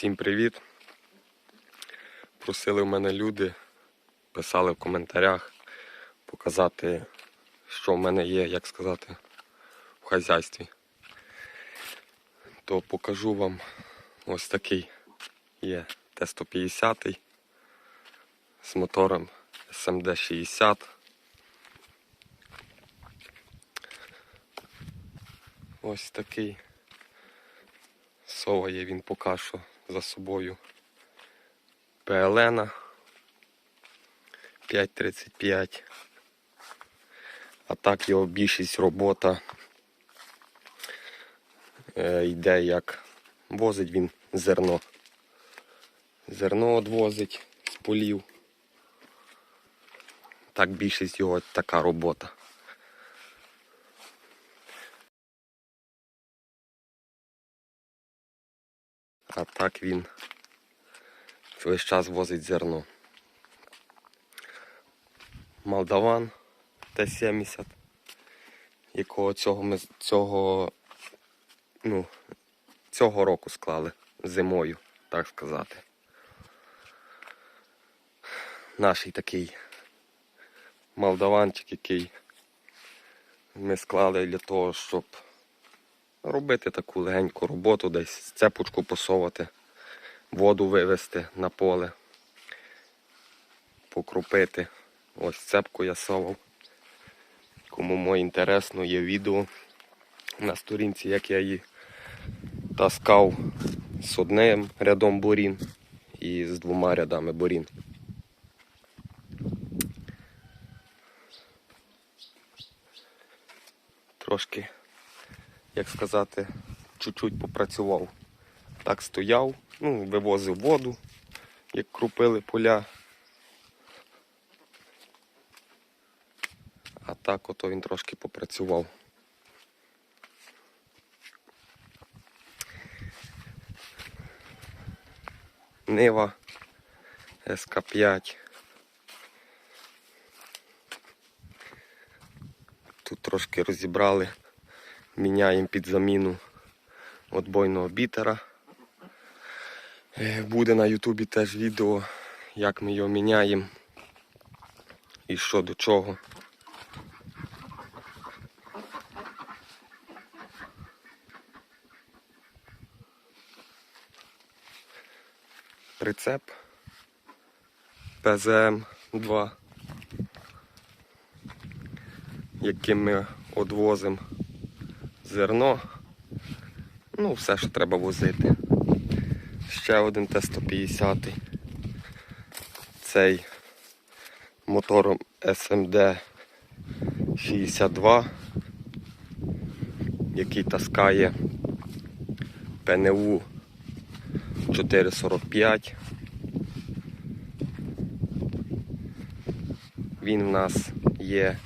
Всім привіт! Просили в мене люди, писали в коментарях показати, що в мене є, як сказати, в хазяйстві. То покажу вам ось такий є Т-150 з мотором СМД-60. Ось такий. Соває він поки що за собою. ПЛН 5.35. А так його більшість робота е, йде як возить він зерно. Зерно відвозить з полів. Так більшість його така робота. А так він весь час возить зерно. Молдаван Т-70, якого цього ми цього, ну, цього року склали зимою, так сказати. Наш такий молдаванчик, який ми склали для того, щоб робити таку легеньку роботу, десь цепочку посовати, воду вивезти на поле, покрупити. Ось цепку я совав. Кому моє інтересно, є відео на сторінці, як я її таскав з одним рядом борін і з двома рядами борін. Трошки як сказати, чуть-чуть попрацював. Так стояв, ну, вивозив воду, як крупили поля. А так ото він трошки попрацював. Нива СК5. Тут трошки розібрали міняємо під заміну отбойного бітера. Е, Буде на Ютубі теж відео, як ми його міняємо і що до чого. Прицеп ПЗМ-2, яким ми одвозимо зерно. Ну, все, що треба возити. Ще один Т-150. Цей мотором SMD 62, який таскає ПНУ 445. Він в нас є,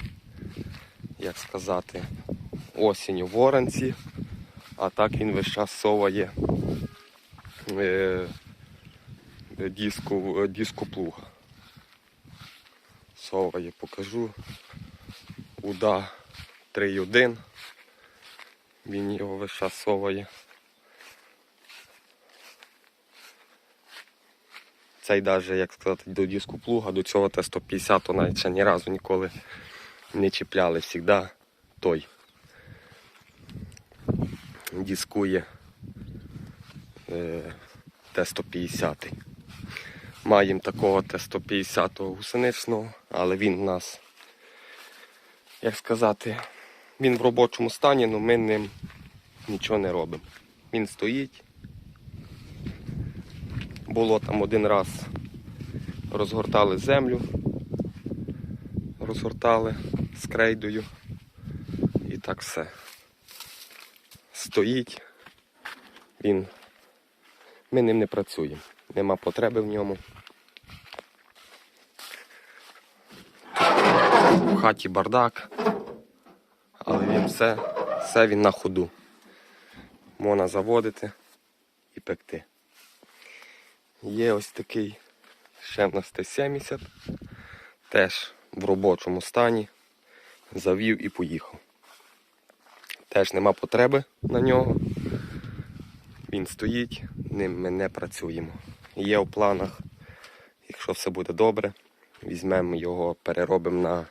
як сказати, осінню в оранці, а так він весь час соває е, диску, диску плуга. Соває, покажу. Уда 3.1. Він його весь час соває. Цей навіть, як сказати, до диску плуга, до цього Т-150 то навіть ще ні разу ніколи не чіпляли. Всігда той дискує е, Т-150. Маємо такого Т-150 гусеничного, але він у нас, як сказати, він в робочому стані, але ми ним нічого не робимо. Він стоїть. Було там один раз розгортали землю, розгортали з крейдою і так все стоїть. Він. Ми ним не працюємо. Нема потреби в ньому. В хаті бардак. Але він все, все він на ходу. Можна заводити і пекти. Є ось такий ще в нас Т-70. Теж в робочому стані. Завів і поїхав. Теж нема потреби на нього. Він стоїть, ним ми не працюємо. Є в планах, якщо все буде добре, візьмемо його, переробимо на.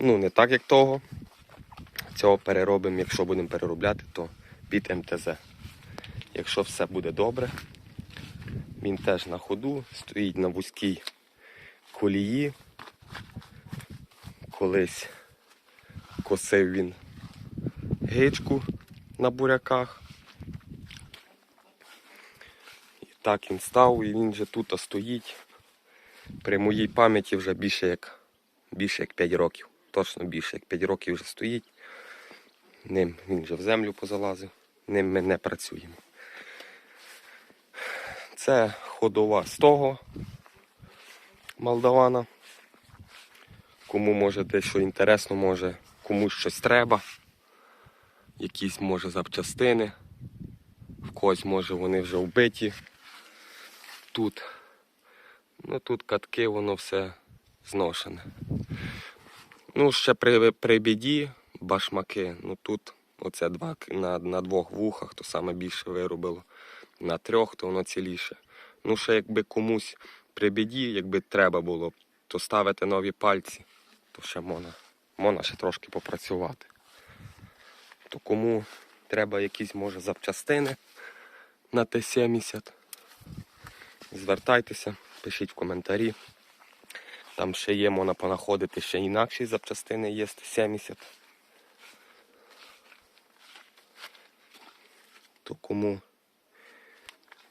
Ну, не так, як того. Цього переробимо, якщо будемо переробляти, то під МТЗ. Якщо все буде добре, він теж на ходу, стоїть на вузькій колії. Колись косив він гичку на буряках. І так він став, і він вже тут стоїть. При моїй пам'яті вже більше як, більше як 5 років. Точно більше як 5 років вже стоїть. Ним він вже в землю позалазив, ним ми не працюємо. Це ходова з того молдавана. Кому може десь що інтересно, може комусь щось треба. Якісь може запчастини. В когось може вони вже вбиті. Тут. Ну тут катки, воно все зношене. Ну, ще при, при біді башмаки. Ну тут оце два на, на двох вухах, то саме більше виробило. На трьох, то воно ціліше. Ну, ще якби комусь при біді, якби треба було, то ставити нові пальці, то ще можна, можна ще трошки попрацювати. То кому треба якісь, може, запчастини на Т-70, звертайтеся, пишіть в коментарі. Там ще є, можна понаходити ще інакші запчастини є з Т-70. То кому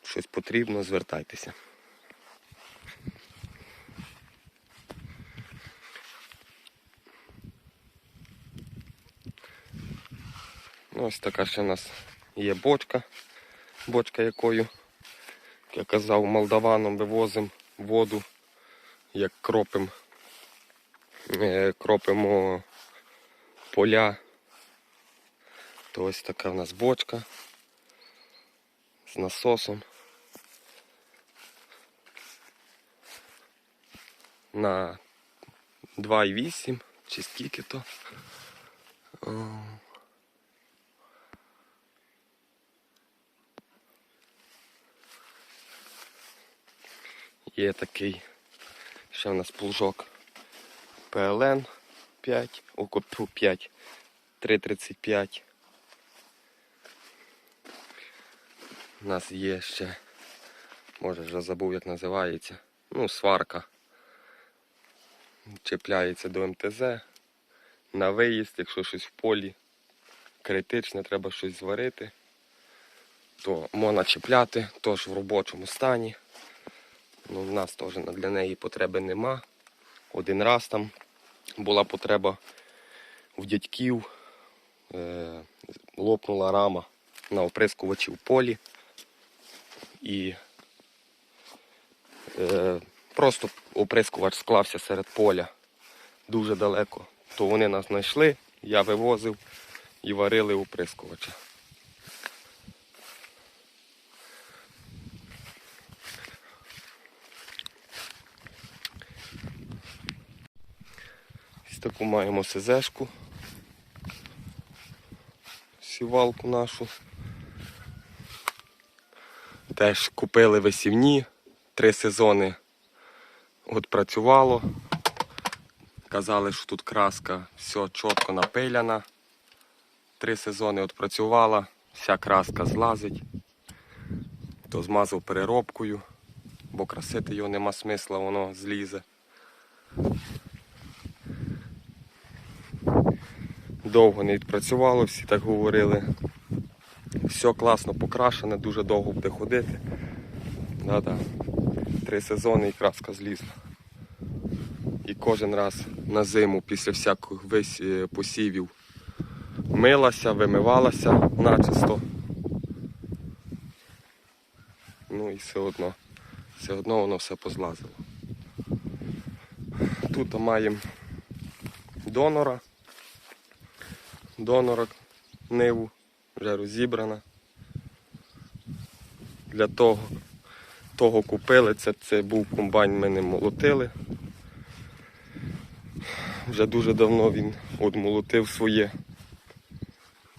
щось потрібно, звертайтеся. Ось така ще у нас є бочка, бочка якою, як я казав, молдаваном вивозимо воду, як кропим, е, кропимо поля. То ось така в нас бочка з насосом. На 2,8 чи скільки то. Є такий ще в нас плужок PLN 5, окопу 5, 335. У нас є ще, може вже забув як називається, ну, сварка. Чіпляється до МТЗ. На виїзд, якщо щось в полі критичне, треба щось зварити, то можна чіпляти, теж в робочому стані. Ну, в нас теж для неї потреби нема. Один раз там була потреба в дядьків, е, лопнула рама на оприскувачі в полі. І е, просто оприскувач склався серед поля дуже далеко. То вони нас знайшли, я вивозив і варили оприскувача. Ось таку маємо СЗшку. Сівалку нашу. Теж купили висівні. Три сезони от працювало. Казали, що тут краска все чітко напиляна. Три сезони от працювала, вся краска злазить. То змазав переробкою, бо красити його нема смисла, воно злізе. Довго не відпрацювало, всі так говорили. Все класно покрашене, дуже довго буде ходити. Да-да. Три сезони і краска злізла. І кожен раз на зиму після всяких е, посівів милася, вимивалася начисто. Ну і все одно, все одно воно все позлазило. Тут маємо донора. Донора ниву вже розібрана. Для того, того купили, це, це був комбайн, ми не молотили. Вже дуже давно він одмолотив своє.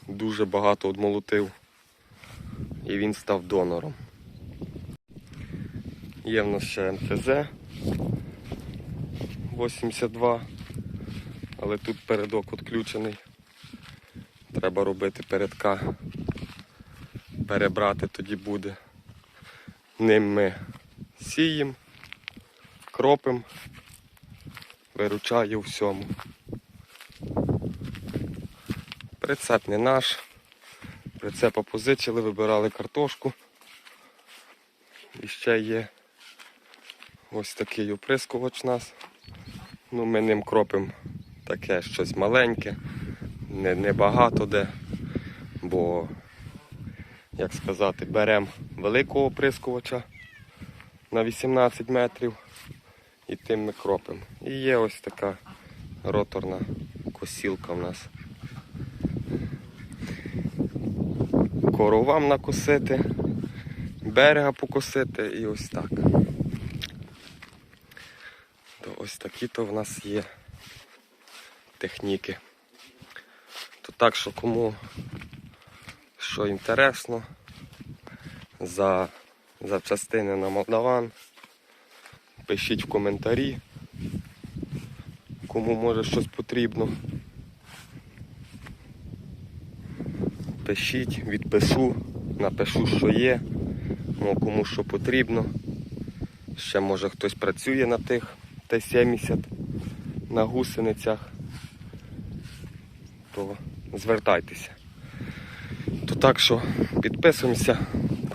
Дуже багато одмолотив. і він став донором. Є в нас ще МФЗ 82, але тут передок відключений. Треба робити передка, перебрати тоді буде. Ним ми сіємо, кропимо, виручає у всьому. Прицеп не наш. Прицепа позичили, вибирали картошку. І ще є ось такий оприскувач у нас. Ну, ми ним кропимо таке щось маленьке, не, не багато де, бо, як сказати, беремо великого оприскувача на 18 метрів і тим ми кропимо. І є ось така роторна косілка в нас. Коровам накосити, берега покосити і ось так. То ось такі то в нас є техніки. Так, що кому що інтересно, за запчастини на Молдаван, пишіть в коментарі, кому може щось потрібно. Пишіть, відпишу, напишу, що є, ну, кому що потрібно. Ще може хтось працює на тих Т-70 на гусеницях, то звертайтеся. То так що підписуємося,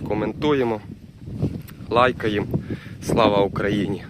коментуємо, лайкаємо. Слава Україні!